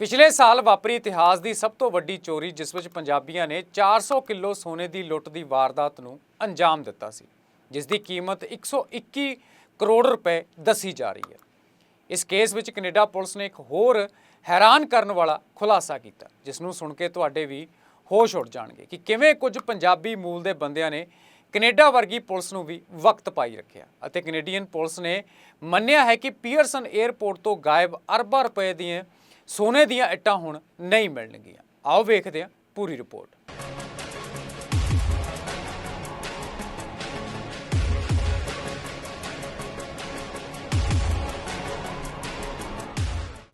ਪਿਛਲੇ ਸਾਲ ਵਾਪਰੀ ਇਤਿਹਾਸ ਦੀ ਸਭ ਤੋਂ ਵੱਡੀ ਚੋਰੀ, ਜਿਸ ਵਿੱਚ ਪੰਜਾਬੀਆਂ ਨੇ 400 ਕਿਲੋ ਸੋਨੇ ਦੀ ਲੁੱਟ ਦੀ ਵਾਰਦਾਤ ਨੂੰ ਅੰਜਾਮ ਦਿੱਤਾ ਸੀ, ਜਿਸ ਦੀ ਕੀਮਤ 121 ਕਰੋੜ ਰੁਪਏ ਦੱਸੀ ਜਾ ਰਹੀ ਹੈ। ਇਸ ਕੇਸ ਵਿੱਚ ਕੈਨੇਡਾ ਪੁਲਿਸ ਨੇ ਇੱਕ ਹੋਰ ਹੈਰਾਨ ਕਰਨ ਵਾਲਾ ਖੁਲਾਸਾ ਕੀਤਾ, ਜਿਸ ਨੂੰ ਸੁਣ ਕੇ ਤੁਹਾਡੇ ਵੀ ਹੋਸ਼ ਉੱਡ ਜਾਣਗੇ ਕਿ ਕਿਵੇਂ ਕੁਝ ਪੰਜਾਬੀ ਮੂਲ ਦੇ ਬੰਦਿਆਂ ਨੇ ਕੈਨੇਡਾ ਵਰਗੀ ਪੁਲਿਸ ਨੂੰ ਵੀ ਵਕਤ ਪਾਈ ਰੱਖਿਆ ਅਤੇ ਕੈਨੇਡੀਅਨ ਪੁਲਿਸ ਨੇ ਮੰਨਿਆ ਹੈ ਕਿ ਪੀਅਰਸਨ 에ਅਰਪੋਰਟ ਤੋਂ ਗਾਇਬ ਅਰਬਾਂ ਰੁਪਏ ਦੀਆਂ ਸੋਨੇ ਦੀਆਂ ਇੱਟਾਂ ਹੁਣ ਨਹੀਂ ਮਿਲਣਗੀਆਂ। ਆਓ ਵੇਖਦੇ ਹਾਂ ਪੂਰੀ ਰਿਪੋਰਟ।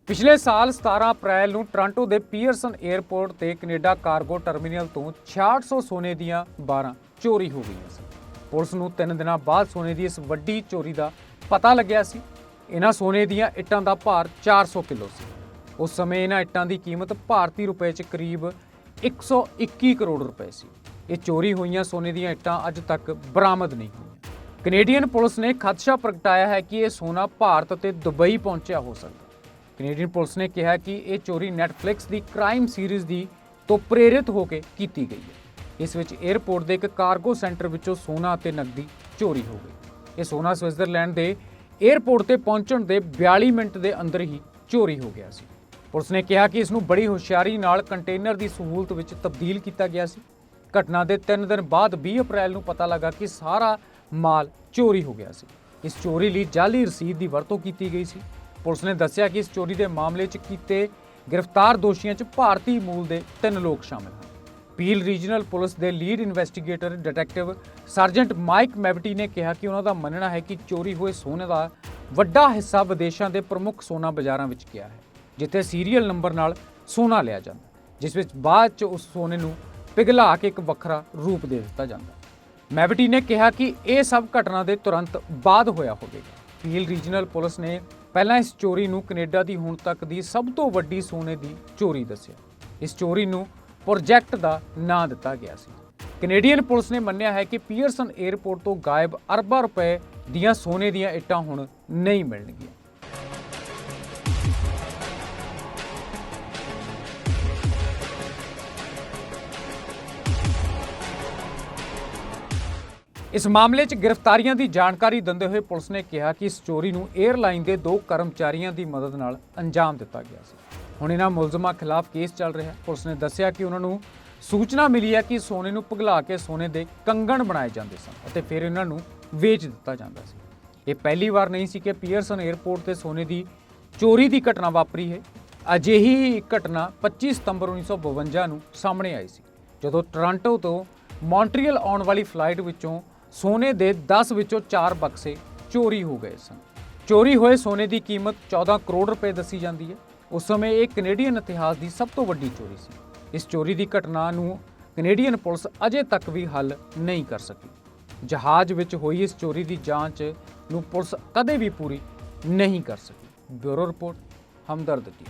ਪਿਛਲੇ ਸਾਲ 17 ਅਪ੍ਰੈਲ ਨੂੰ ਟੋਰਾਂਟੋ ਦੇ ਪੀਅਰਸਨ 에ਅਰਪੋਰਟ ਤੇ ਕੈਨੇਡਾ ਕਾਰਗੋ ਟਰਮੀਨਲ ਤੋਂ 6600 ਸੋਨੇ ਦੀਆਂ 12 ਚੋਰੀ ਹੋ ਗਈਆਂ ਸੀ ਪੁਲਿਸ ਨੂੰ 3 ਦਿਨਾਂ ਬਾਅਦ ਸੋਨੇ ਦੀ ਇਸ ਵੱਡੀ ਚੋਰੀ ਦਾ ਪਤਾ ਲੱਗਿਆ ਸੀ। ਇਹਨਾਂ ਸੋਨੇ ਦੀਆਂ ਇੱਟਾਂ ਦਾ ਭਾਰ 400 ਕਿਲੋ ਸੀ। ਉਸ ਸਮੇਂ ਇਹਨਾਂ ਇੱਟਾਂ ਦੀ ਕੀਮਤ ਭਾਰਤੀ ਰੁਪਏ 'ਚ ਕਰੀਬ 121 ਕਰੋੜ ਰੁਪਏ ਸੀ। ਇਹ ਚੋਰੀ ਹੋਈਆਂ ਸੋਨੇ ਦੀਆਂ ਇੱਟਾਂ ਅੱਜ ਤੱਕ ਬਰਾਮਦ ਨਹੀਂ ਹੋਈਆਂ। ਕੈਨੇਡੀਅਨ ਪੁਲਿਸ ਨੇ ਖਦਸ਼ਾ ਪ੍ਰਗਟਾਇਆ ਹੈ ਕਿ ਇਹ ਸੋਨਾ ਭਾਰਤ ਅਤੇ ਦੁਬਈ ਪਹੁੰਚਿਆ ਹੋ ਸਕਦਾ ਕੈਨੇਡੀਅਨ ਪੁਲਿਸ ਨੇ ਕਿਹਾ ਕਿ ਇਹ ਚੋਰੀ ਨੈਟਫਲਿਕਸ ਦੀ ਕ੍ਰਾਈਮ ਸੀਰੀਜ਼ ਦੀ ਤੋਂ ਪ੍ਰੇਰਿਤ ਹੋ ਕੇ ਕੀਤੀ ਗਈ ਹੈ। ਇਸ ਵਿੱਚ 에ਅਰਪੋਰਟ ਦੇ ਇੱਕ ਕਾਰਗੋ ਸੈਂਟਰ ਵਿੱਚੋਂ ਸੋਨਾ ਅਤੇ ਨਕਦੀ ਚੋਰੀ ਹੋ ਗਈ। ਇਹ ਸੋਨਾ ਸਵਿਟਜ਼ਰਲੈਂਡ ਦੇ 에ਅਰਪੋਰਟ ਤੇ ਪਹੁੰਚਣ ਦੇ 42 ਮਿੰਟ ਦੇ ਅੰਦਰ ਹੀ ਚੋਰੀ ਹੋ ਗਿਆ ਸੀ। ਪੁਲਿਸ ਨੇ ਕਿਹਾ ਕਿ ਇਸ ਨੂੰ ਬੜੀ ਹੁਸ਼ਿਆਰੀ ਨਾਲ ਕੰਟੇਨਰ ਦੀ ਸਹੂਲਤ ਵਿੱਚ ਤਬਦੀਲ ਕੀਤਾ ਗਿਆ ਸੀ। ਘਟਨਾ ਦੇ 3 ਦਿਨ ਬਾਅਦ 20 ਅਪ੍ਰੈਲ ਨੂੰ ਪਤਾ ਲੱਗਾ ਕਿ ਸਾਰਾ ਮਾਲ ਚੋਰੀ ਹੋ ਗਿਆ ਸੀ। ਇਸ ਚੋਰੀ ਲਈ ਜਾਲੀ ਰਸੀਦ ਦੀ ਵਰਤੋਂ ਕੀਤੀ ਗਈ ਸੀ। ਪੁਲਿਸ ਨੇ ਦੱਸਿਆ ਕਿ ਇਸ ਚੋਰੀ ਦੇ ਮਾਮਲੇ 'ਚ ਕੀਤੇ ਗ੍ਰਿਫਤਾਰ ਦੋਸ਼ੀਆਂ 'ਚ ਭਾਰਤੀ ਮੂਲ ਦੇ ਤਿੰਨ ਲੋਕ ਸ਼ਾਮਲ ਹਨ। ਪੀਲ ਰੀਜਨਲ ਪੁਲਿਸ ਦੇ lead investigator detective sergeant Mike ਮੈਵਟੀ ਨੇ ਕਿਹਾ ਕਿ ਉਹਨਾਂ ਦਾ ਮੰਨਣਾ ਹੈ ਕਿ ਚੋਰੀ ਹੋਏ ਸੋਨੇ ਦਾ ਵੱਡਾ ਹਿੱਸਾ ਵਿਦੇਸ਼ਾਂ ਦੇ ਪ੍ਰਮੁੱਖ ਸੋਨਾ ਬਾਜ਼ਾਰਾਂ ਵਿੱਚ ਗਿਆ ਹੈ। ਜਿੱਥੇ ਸੀਰੀਅਲ ਨੰਬਰ ਨਾਲ ਸੋਨਾ ਲਿਆ ਜਾਂਦਾ, ਜਿਸ ਵਿੱਚ ਬਾਅਦ 'ਚ ਉਸ ਸੋਨੇ ਨੂੰ ਪਿਘਲਾ ਕੇ ਇੱਕ ਵੱਖਰਾ ਰੂਪ ਦੇ ਦਿੱਤਾ ਜਾਂਦਾ। ਮੈਵਟੀ ਨੇ ਕਿਹਾ ਕਿ ਇਹ ਸਭ ਘਟਨਾ ਦੇ ਤੁਰੰਤ ਬਾਅਦ ਹੋਇਆ ਹੋਵੇਗਾ। ਫੀਲ ਰੀਜਨਲ ਪੁਲਿਸ ਨੇ ਪਹਿਲਾਂ ਇਸ ਚੋਰੀ ਨੂੰ ਕੈਨੇਡਾ ਦੀ ਹੁਣ ਤੱਕ ਦੀ ਸਭ ਤੋਂ ਵੱਡੀ ਸੋਨੇ ਦੀ ਚੋਰੀ ਦੱਸਿਆ। ਇਸ ਚੋਰੀ ਨੂੰ ਪ੍ਰੋਜੈਕਟ ਦਾ ਨਾਂ ਦਿੱਤਾ ਗਿਆ ਸੀ। ਕੈਨੇਡੀਅਨ ਪੁਲਿਸ ਨੇ ਮੰਨਿਆ ਹੈ ਕਿ ਪੀਅਰਸਨ 에ਅਰਪੋਰਟ ਤੋਂ ਗਾਇਬ ਅਰਬਾਂ ਰੁਪਏ ਦੀਆਂ ਸੋਨੇ ਦੀਆਂ ਇੱਟਾਂ ਹੁਣ ਨਹੀਂ ਮਿਲਣਗੀਆਂ। ਇਸ ਮਾਮਲੇ 'ਚ ਗ੍ਰਿਫਤਾਰੀਆਂ ਦੀ ਜਾਣਕਾਰੀ ਦਿੰਦੇ ਹੋਏ ਪੁਲਿਸ ਨੇ ਕਿਹਾ ਕਿ ਇਸ ਚੋਰੀ ਨੂੰ 에ਅਰਲਾਈਨ ਦੇ ਦੋ ਕਰਮਚਾਰੀਆਂ ਦੀ ਮਦਦ ਨਾਲ ਅੰਜਾਮ ਦਿੱਤਾ ਗਿਆ ਸੀ। ਹੁਣ ਇਹਨਾਂ ਮੁਲਜ਼ਮਾਂ ਖਿਲਾਫ ਕੇਸ ਚੱਲ ਰਿਹਾ ਹੈ। ਪੁਲਿਸ ਨੇ ਦੱਸਿਆ ਕਿ ਉਹਨਾਂ ਨੂੰ ਸੂਚਨਾ ਮਿਲੀ ਹੈ ਕਿ ਸੋਨੇ ਨੂੰ ਪਿਘਲਾ ਕੇ ਸੋਨੇ ਦੇ ਕੰਗਣ ਬਣਾਏ ਜਾਂਦੇ ਸਨ ਅਤੇ ਫਿਰ ਇਹਨਾਂ ਨੂੰ ਵੇਚ ਦਿੱਤਾ ਜਾਂਦਾ ਸੀ। ਇਹ ਪਹਿਲੀ ਵਾਰ ਨਹੀਂ ਸੀ ਕਿ ਪੀਅਰਸਨ 에ਅਰਪੋਰਟ ਤੇ ਸੋਨੇ ਦੀ ਚੋਰੀ ਦੀ ਘਟਨਾ ਵਾਪਰੀ ਹੈ। ਅਜਿਹੀ ਹੀ ਇੱਕ ਘਟਨਾ 25 ਸਤੰਬਰ 1952 ਨੂੰ ਸਾਹਮਣੇ ਆਈ ਸੀ। ਜਦੋਂ ਟੋਰਾਂਟੋ ਤੋਂ ਮੌਂਟਰੀਅਲ ਆਉਣ ਵਾਲੀ ਫਲਾਈਟ ਵਿੱਚੋਂ ਸੋਨੇ ਦੇ 10 ਵਿੱਚੋਂ 4 ਬਕਸੇ ਚੋਰੀ ਹੋ ਗਏ ਸਨ। ਚੋਰੀ ਹੋਏ ਸੋਨੇ ਦੀ ਕੀਮਤ 14 ਕਰੋੜ ਰੁਪਏ ਦੱਸੀ ਜਾਂਦੀ ਹੈ। ਉਸ ਸਮੇਂ ਇਹ ਕੈਨੇਡੀਅਨ ਇਤਿਹਾਸ ਦੀ ਸਭ ਤੋਂ ਵੱਡੀ ਚੋਰੀ ਸੀ। ਇਸ ਚੋਰੀ ਦੀ ਘਟਨਾ ਨੂੰ ਕੈਨੇਡੀਅਨ ਪੁਲਿਸ ਅਜੇ ਤੱਕ ਵੀ ਹੱਲ ਨਹੀਂ ਕਰ ਸਕੀ। ਜਹਾਜ਼ ਵਿੱਚ ਹੋਈ ਇਸ ਚੋਰੀ ਦੀ ਜਾਂਚ ਨੂੰ ਪੁਲਿਸ ਕਦੇ ਵੀ ਪੂਰੀ ਨਹੀਂ ਕਰ ਸਕੀ। ਬਿਊਰੋ ਰਿਪੋਰਟ, ਹਮਦਰਦ ਦੀ